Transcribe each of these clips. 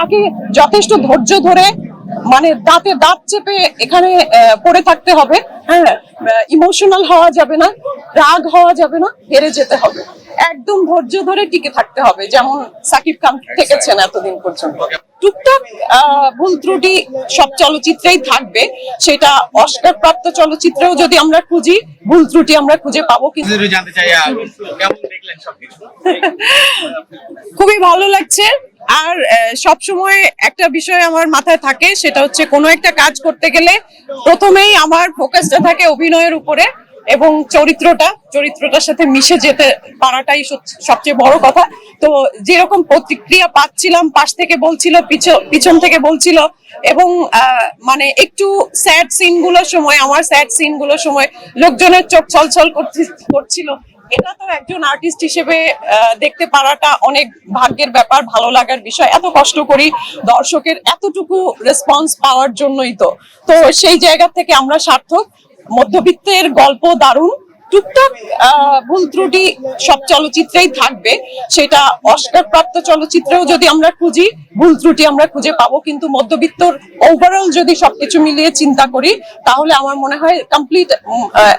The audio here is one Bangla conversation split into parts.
তাকে যথেষ্ট ধৈর্য ধরে মানে দাঁতে দাঁত চেপে এখানে পড়ে থাকতে হবে। হ্যাঁ ইমোশনাল হওয়া যাবে না, রাগ হওয়া যাবে না, হেরে যেতে হবে। একদম ধৈর্য ধরে টিকে থাকতে হবে, যেমন সাকিব খান থেকেছেন এতদিন পর্যন্ত। টুকটাক ভুল ত্রুটি সব চলচ্চিত্রেই থাকবে। সেটা অস্কার প্রাপ্ত চলচ্চিত্রেও যদি আমরা খুঁজি ভুল ত্রুটি আমরা খুঁজে পাবো কিন্তু খুবই ভালো লাগছে। আর সব সময় একটা বিষয় আমার মাথায় থাকে সেটা হচ্ছে কোনো একটা কাজ করতে গেলে প্রথমেই আমার ফোকাসটা থাকে অভিনয়ের উপরে। এবং চরিত্রটা, চরিত্রটার সাথে মিশে যেতে পারাটাই সবচেয়ে বড় কথা। তো যেরকম প্রতিক্রিয়া পাচ্ছিলাম, পাশ থেকে বলছিল পিছন থেকে বলছিল, এবং মানে একটু স্যাড সিনগুলোর সময়, আমার স্যাড সিনগুলোর সময় লোকজনের চোখ ছলছল করছিল। এটা তো একজন আর্টিস্ট হিসেবে দেখতে পারাটা অনেক ভাগ্যের ব্যাপার, ভালো লাগার বিষয়। এত কষ্ট করি দর্শকের এতটুকু রেসপন্স পাওয়ার জন্যই তো। তো সেই জায়গা থেকে আমরা সার্থক। মধ্যবিত্তের গল্প দারুণ। টুকটাক ভুল ত্রুটি সব চলচ্চিত্রেই থাকবে। সেটা অস্কার প্রাপ্ত চলচ্চিত্রেও যদি আমরা খুঁজি, ভুল ত্রুটি আমরা খুঁজে পাবো। কিন্তু মধ্যবিত্তর ওভারঅল যদি সবকিছু মিলিয়ে চিন্তা করি, তাহলে আমার মনে হয় কমপ্লিট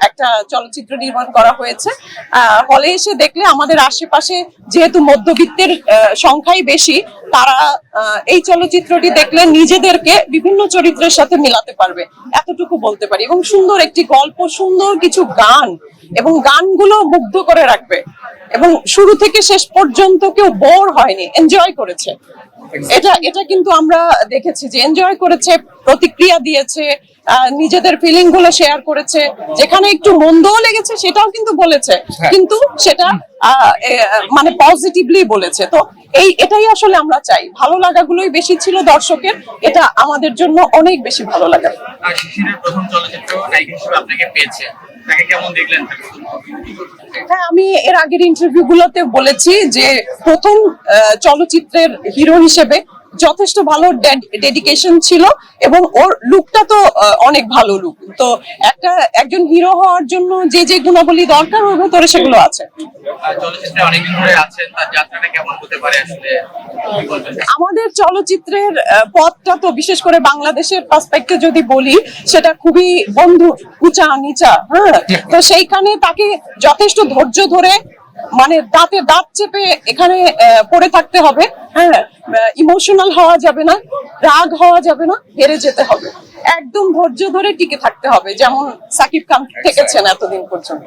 একটা চলচ্চিত্র নির্মাণ করা হয়েছে। হলে এসে দেখলে আমাদের আশেপাশে যেহেতু মধ্যবিত্তের সংখ্যাই বেশি তারা এই চলচ্চিত্রটি দেখলে নিজেদেরকে বিভিন্ন চরিত্রের সাথে মিলাতে পারবে। এতটুকু বলতে পারি। এবং সুন্দর একটি গল্প, সুন্দর কিছু গান এবং গানগুলো মুগ্ধ করে রাখবে। এবং শুরু থেকে শেষ পর্যন্ত কেউ বোর হয়নি এনজয় করেছে। এটা এটা কিন্তু আমরা দেখেছি যে এনজয় করেছে প্রতিক্রিয়া দিয়েছে আহ, নিজেদের ফিলিংগুলো শেয়ার করেছে। যেখানে একটু মন্দও লেগেছে সেটাও কিন্তু বলেছে। কিন্তু সেটা আহ, মানে পজিটিভলি বলেছে। তো এই এটাই আসলে আমরা চাই। ভালো লাগাগুলোই বেশি ছিল দর্শকের। এটা আমাদের জন্য অনেক বেশি ভালো লাগা। শিশিরের প্রথম চলচ্চিত্র নায়িকা হিসেবে আপনাকে পেয়েছে? হ্যাঁ আমি এর আগের ইন্টারভিউ গুলোতে বলেছি যে প্রথম চলচ্চিত্রের হিরো হিসেবে যথেষ্ট ভালো ডেডিকেশন ছিল এবং ওর লুকটা তো অনেক ভালো লুক তো একটা একজন হিরো হওয়ার জন্য যে যে গুণাবলী দরকার ওর ভেতরে সেগুলো আছে। চলচ্চিত্রে অনেকদিন ধরে আছেন তার যাত্রাটা কেমন হতে পারে আসলে? আমাদের চলচ্চিত্রের পথটা তো বিশেষ করে বাংলাদেশের পার্সপেক্টে যদি বলি সেটা খুবই বন্ধু উঁচা নিচা হ্যাঁ? তো সেইখানে তাকে যথেষ্ট ধৈর্য ধরে মানে দাঁতে দাঁত চেপে এখানে আহ, পড়ে থাকতে হবে। হ্যাঁ ইমোশনাল হওয়া যাবে না রাগ হওয়া যাবে না হেরে যেতে হবে। একদম ধৈর্য ধরে টিকে থাকতে হবে যেমন সাকিব খান থেকেছেন এতদিন পর্যন্ত।